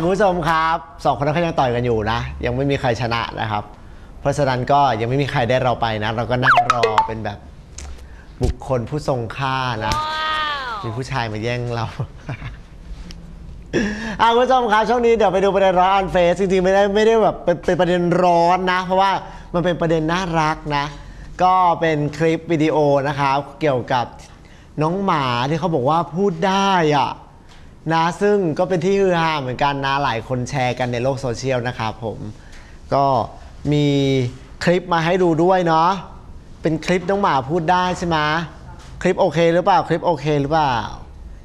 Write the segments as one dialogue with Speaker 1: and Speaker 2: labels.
Speaker 1: คุณผู้ชมครับสองคนนั้นเขายังต่อยกันอยู่นะ ยังไม่มีใครชนะนะครับ เพราะฉะนั้นก็ยังไม่มีใครได้เราไปนะ เราก็นั่งรอเป็นแบบบุคคลผู้ทรงค่านะ มีผู้ชายมาแย่งเรา อะคุณผู้ชมครับช่วงนี้เดี๋ยวไปดูประเด็นร้อนออนเฟซจริงๆไม่ได้ไม่ได้แบบเป็นเป็นประเด็นร้อนนะ เพราะว่ามันเป็นประเด็นน่ารักนะ ก็เป็นคลิปวิดีโอนะครับ เกี่ยวกับน้องหมาที่เขาบอกว่าพูดได้อะ นะซึ่งก็เป็นที่ฮือฮาเหมือนกันนะหลายคนแชร์กันในโลกโซเชียลนะครับผม ก็มีคลิปมาให้ดูด้วยเนาะเป็นคลิปน้องหมาพูดได้ใช่ไหมคลิปโอเคหรือเปล่าคลิปโอเคหรือเปล่า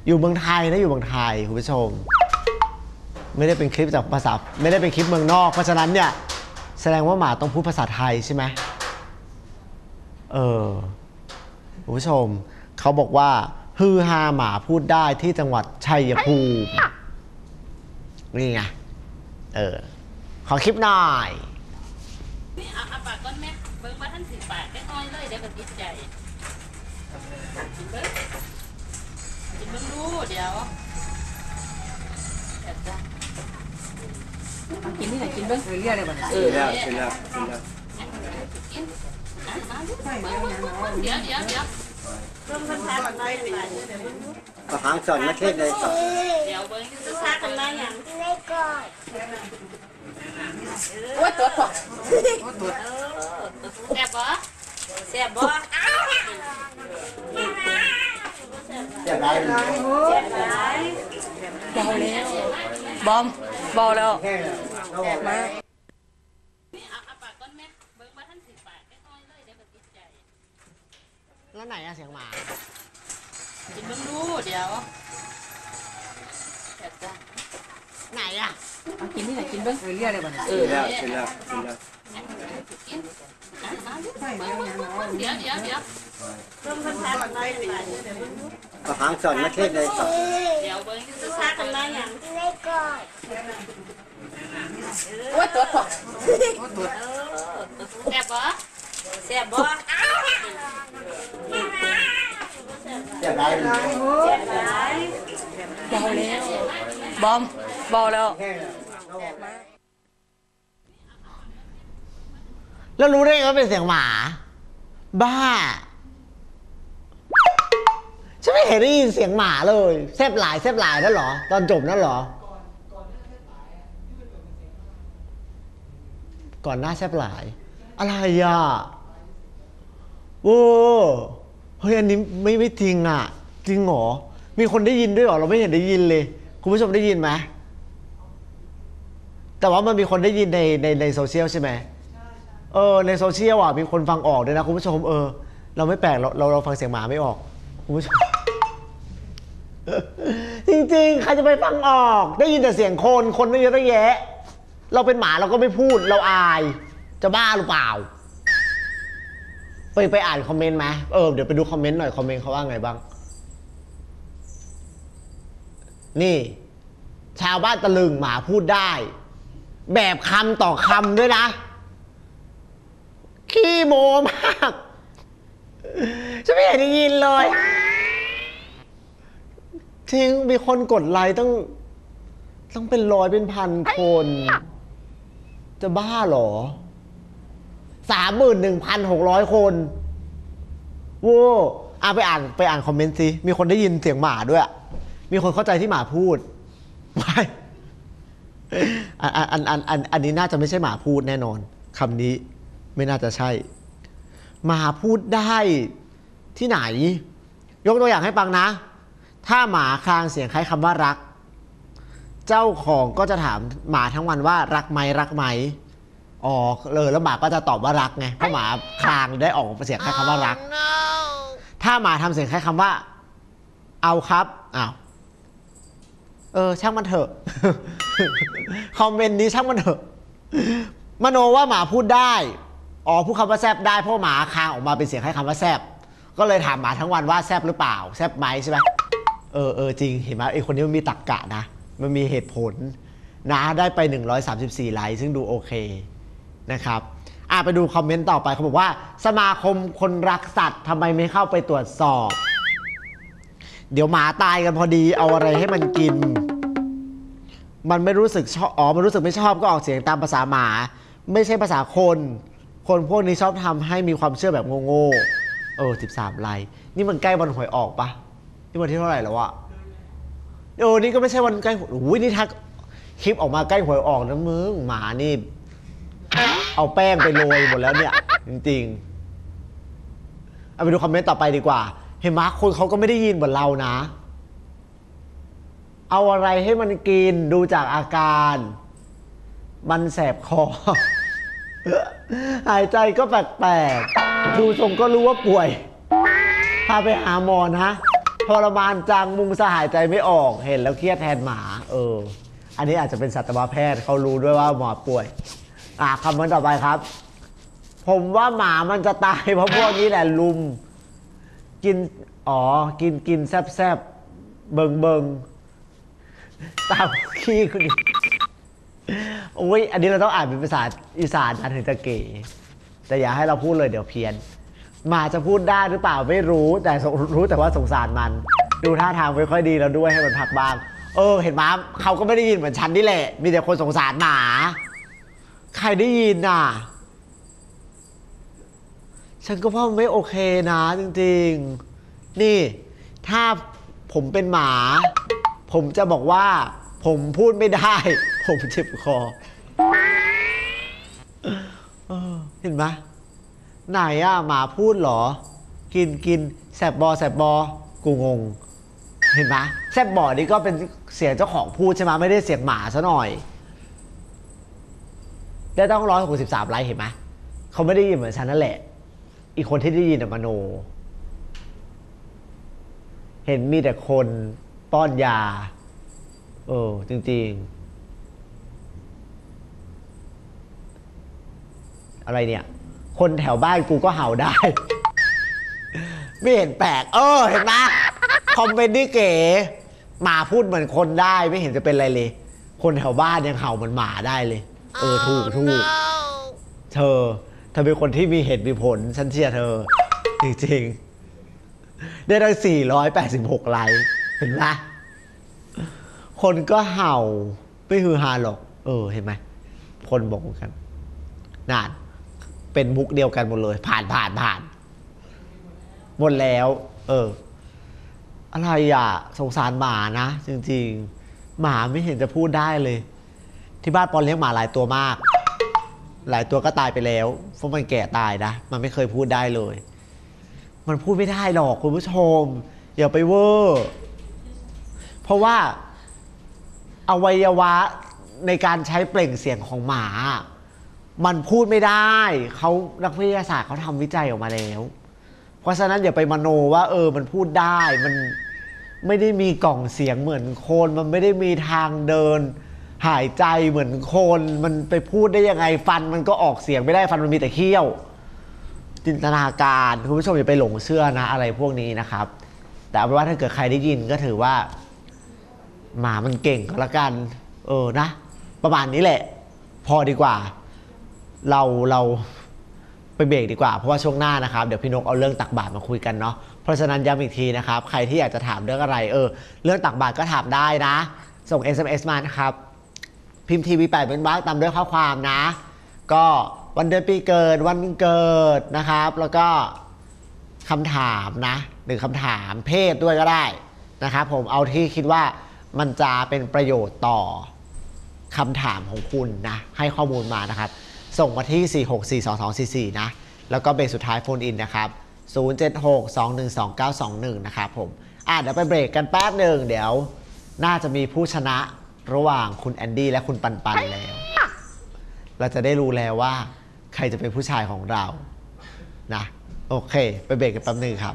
Speaker 1: อยู่เมืองไทยนะอยู่เมืองไทยคุณผู้ชม ไม่ได้เป็นคลิปจากภาษาไม่ได้เป็นคลิปเมืองนอก เพราะฉะนั้นเนี่ยแสดงว่าหมาต้องพูดภาษาไทยใช่ไหมเออคุณผู้ชมเขาบอกว่า ฮือฮาหมาพูดได้ที่จังหวัดชัยภูมิ นี่ไง เออ ขอคลิปหน่อย
Speaker 2: นี่เอาเอาปากก้อนแม่เบิ่งมาท่านถือปากแค่น้อยเลยเดี๋ยวมันติดใจกินเบิ่งกินเบิ่งดูเดี๋ยวเดี๋ยวจ้ะเอากินนี่ไหนกินเบิ่ง
Speaker 3: เรียกเลยบัด
Speaker 2: เออ
Speaker 4: เสร็จแล้วเสร็จแล้วเสร็จแล้ว
Speaker 2: กินอะมาดูเบิ่งเบิ่งเบิ่งเดี๋ยวเดี๋ยวเดี๋ยว
Speaker 4: ก็หางสอนมาเทศเลยต่อ
Speaker 2: เดี๋ยวเบิ่งจะ
Speaker 5: พากันมาอย่างในก่อน
Speaker 2: โอ้ยตัวปอกแซ่บบ่แซ่บบ่
Speaker 4: เสียดายเบา
Speaker 3: แล้วบอมเบาแล้ว
Speaker 4: แห้งแล้วเราบ
Speaker 3: มา
Speaker 2: นี่เอาเอาปากก้อนแม่เบิ่งมาท่านถือปากแค่น้อยเลยเดี๋ยวมันติดใจ
Speaker 1: แล้วไหนอะเสียงหมา
Speaker 2: กินเบิ่งดูเดี๋ยวเดี๋ยวจ้ะ
Speaker 1: ไหนอะ
Speaker 2: เอากินนี่ไหนกินเบิ่ง
Speaker 3: เรียกเลยบัด
Speaker 2: เอ
Speaker 4: เส
Speaker 2: อ
Speaker 4: ร็จแล้วเสร็จแล้วเสร็จแล้ว
Speaker 2: กินอะมาดูเบิ่งเบิ่งเบิ่งเบิ่งเดี๋ยวเดี๋ยวเดี๋ยว
Speaker 4: ก็หางสอนมาเทศเลยต่อ
Speaker 2: เดี๋ยวเบิ่งจะ
Speaker 5: พากันมาอย่างในก่อน
Speaker 2: โอ้ยตัวปอกแซ่บบ่แซ่บบ่
Speaker 4: เสี ยดายเลย
Speaker 3: เบาแล้วบอมเบาแล้ว
Speaker 4: แห้งแล้วเราบอก
Speaker 1: แล้วรู้ได้ไงว่าเป็นเสียงหมา บ้า ฉันไม่เห็นได้ยินเสียงหมาเลยแซบหลายแซบหลายนั่นเหรอ ตอนจบนั่นเหรอ ก่อนหน้าแซบหลาย อะไรอะโว้ เฮ้ยอันนี้ไม่ไม่จริงอะ จริงเหรอ มีคนได้ยินด้วยเหรอ เราไม่เห็นได้ยินเลย คุณผู้ชมได้ยินไหมแต่ว่ามันมีคนได้ยินในในในโซเชียลใช่ไหมเออในโซเชียลอะมีคนฟังออกด้วยนะคุณผู้ชมเออ เราไม่แปลกเราเราเราฟังเสียงหมาไม่ออกคุณผู้ชม จริงๆ ใครจะไปฟังออก ได้ยินแต่เสียงคนคนไม่เยอะไม่แยะ เราเป็นหมาเราก็ไม่พูดเราอาย จะบ้าหรือเปล่า ไปไปอ่านคอมเมนต์ไหมเออเดี๋ยวไปดูคอมเมนต์หน่อยคอมเมนต์เขาว่าไงบ้าง นี่ ชาวบ้านตะลึงหมาพูดได้ แบบคำต่อคำด้วยนะ ขี้โมมากฉันไม่เห็นได้ยินเลยจริงมีคนกดไลค์ต้องต้องเป็นร้อยเป็นพันคน จะบ้าเหรอ สามหมื่นหนึ่งพันหกร้อยคนโว้อะไปอ่านไปอ่านคอมเมนต์สิมีคนได้ยินเสียงหมาด้วย มีคนเข้าใจที่หมาพูดไม่อันอันอันอันอันอันนี้น่าจะไม่ใช่หมาพูดแน่นอนคำนี้ไม่น่าจะใช่ หมาพูดได้ที่ไหน ยกตัวอย่างให้ฟังนะ ถ้าหมาคลางเสียงคล้ายคำว่ารัก เจ้าของก็จะถามหมาทั้งวันว่ารักไหมรักไหม อ๋อเลยแล้วหมาก็จะตอบว่ารักไงเพราะหมาคลางได้ออกเสียงคล้ายคำว่ารัก ถ้าหมาทำเสียงคล้ายคำว่า เอาครับอ้าวเออ ช่างมันเถอะ คอมเมนต์นี้ช่างมันเถอะ มโนว่าหมาพูดได้อ๋อพูดคำว่าแซบได้เพราะหมาคางออกมาเป็นเสียงคล้ายคำว่าแซบก็เลยถามหมาทั้งวันว่าแซบหรือเปล่าแซบไหมใช่ไหมเออเออจริงเห็นไหมไอคนนี้มันมีตรกกะนะ มันมีเหตุผลนะได้ไป 134ไลค์ซึ่งดูโอเค นะครับอะไปดูคอมเมนต์ต่อไปเขาบอกว่า สมาคมคนรักสัตว์ทำไมไม่เข้าไปตรวจสอบ เดี๋ยวหมาตายกันพอดีเอาอะไรให้มันกิน มันไม่รู้สึกชอบอ๋อมันรู้สึกไม่ชอบก็ออกเสียงตามภาษาหมา ไม่ใช่ภาษาคน คนพวกนี้ชอบทำให้มีความเชื่อแบบโง่ๆเออ13ไลน์นี่มันใกล้วันหวยออกปะนี่วันที่เท่าไหร่แล้วอะโอ้นี่ก็ไม่ใช่วันใกล้หวยอุ้ยนี่ถ้าคลิปออกมาใกล้หวยออกนะมึงหมานี่ เอาแป้งไปโรยหมดแล้วเนี่ย จริงๆเอาไปดูคอมเมนต์ต่อไปดีกว่า เห็นไหมคนเขาก็ไม่ได้ยินเหมือนเรานะ เอาอะไรให้มันกินดูจากอาการ มันแสบคอ หายใจก็แปลกๆ ดูทรงก็รู้ว่าป่วย พาไปหาหมอนะทรมานจังมุงสหายใจไม่ออกเห็นแล้วเครียดแทนหมา เออ อันนี้อาจจะเป็นสัตวแพทย์เขารู้ด้วยว่าหมอป่วย อะคำเมนต์ต่อไปครับ ผมว่าหมามันจะตายเพราะพวกนี้แหละลุม กิน อ๋อ กินกินแซบแซบเบิงเบิงตามขี้คุณดิโอ้ย อันนี้เราต้องอ่านเป็นภาษาอีสานนะถึงจะเก๋แต่อย่าให้เราพูดเลยเดี๋ยวเพี้ยนหมาจะพูดได้หรือเปล่าไม่รู้แต่รู้แต่ว่าสงสารมัน ดูท่าทางไม่ค่อยดีแล้วด้วยให้มันพักบ้าง เออ เห็นไหมเขาก็ไม่ได้ยินเหมือนฉันนี่แหละ มีแต่คนสงสารหมา ใครได้ยินน่ะ ฉันก็ว่ามันไม่โอเคนะ จริงๆ นี่ ถ้าผมเป็นหมา ผมจะบอกว่า ผมพูดไม่ได้ ผมเจ็บคอเออเห็นไหมไหนอะหมาพูดเหรอ กินกินแสบบอแสบบอ กูงง เห็นไหมแซบบอนี่ก็เป็นเสียงเจ้าของพูดใช่ไหมไม่ได้เสียงหมาซะหน่อย ได้ต้องร้อยหกสิบสามไลค์เห็นไหมเขาไม่ได้ยินเหมือนฉันนั่นแหละ อีกคนที่ได้ยินอะมโน เห็นมีแต่คนป้อนยา เออ จริง ๆ อะไรเนี่ย คนแถวบ้านกูก็เห่าได้ ไม่เห็นแปลก เออ เห็นไหมคอมเมนต์นี่เก๋หมาพูดเหมือนคนได้ไม่เห็นจะเป็นอะไรเลย คนแถวบ้านยังเห่าเหมือนหมาได้เลย เออถูกถูกเธอเธอเป็นคนที่มีเหตุมีผล ฉันเชียร์เธอ จริงๆ ได้ตั้ง486 ไลค์เห็นไหมคนก็เห่า ไม่ฮือฮาหรอก เออ เห็นไหมคนบอกกันนานเป็นมุกเดียวกันหมดเลย ผ่านผ่านผ่านหมดแล้ว เออ อะไรอะ สงสารหมานะ จริง ๆ หมาไม่เห็นจะพูดได้เลย ที่บ้านปอนเลี้ยงหมาหลายตัวมาก หลายตัวก็ตายไปแล้วเพราะมันแก่ตายนะ มันไม่เคยพูดได้เลย มันพูดไม่ได้หรอกคุณผู้ชม อย่าไปเวอร์เพราะว่าอวัยวะในการใช้เปล่งเสียงของหมา มันพูดไม่ได้ เขานักวิทยาศาสตร์เขาทำวิจัยออกมาแล้ว เพราะฉะนั้นอย่าไปมโนว่า เออ มันพูดได้ มันไม่ได้มีกล่องเสียงเหมือนคน มันไม่ได้มีทางเดิน หายใจเหมือนคนมันไปพูดได้ยังไงฟันมันก็ออกเสียงไม่ได้ฟันมันมีแต่เขี้ยว จินตนาการคุณผู้ชมอย่าไปหลงเชื่อนะ อะไรพวกนี้นะครับ แต่เอาเป็นว่าถ้าเกิดใครได้ยินก็ถือว่า หมามันเก่งก็แล้วกัน เออนะ ประมาณนี้แหละ พอดีกว่า เราเราไปเบรกดีกว่าเพราะว่าช่วงหน้านะครับเดี๋ยวพี่นกเอาเรื่องตักบาตรมาคุยกันเนาะเพราะฉะนั้นย้ำอีกทีนะครับ ใครที่อยากจะถามเรื่องอะไรเออ เรื่องตักบาตรก็ถามได้นะ ส่ง SMS มานะครับ พิมพ์ทีวีแปดเป็นบ้างตามด้วยข้อความนะ ก็วันเดือนปีเกิดวันเกิดนะครับ แล้วก็คำถามนะหรือคำถามเพศด้วยก็ได้นะครับผมเอาที่คิดว่ามันจะเป็นประโยชน์ต่อคำถามของคุณนะ ให้ข้อมูลมานะครับ ส่งมาที่ 4642244 นะ แล้วก็เบรกสุดท้ายโฟนอินนะครับ 076212921 นะครับผม อะเดี๋ยวไปเบรกกันแป๊บหนึ่งเดี๋ยว น่าจะมีผู้ชนะ ระหว่างคุณแอนดี้และคุณปันปันแล้ว เราจะได้รู้แล้วว่า ใครจะเป็นผู้ชายของเรา นะ โอเค ไปเบรกกันแป๊บหนึ่งครับ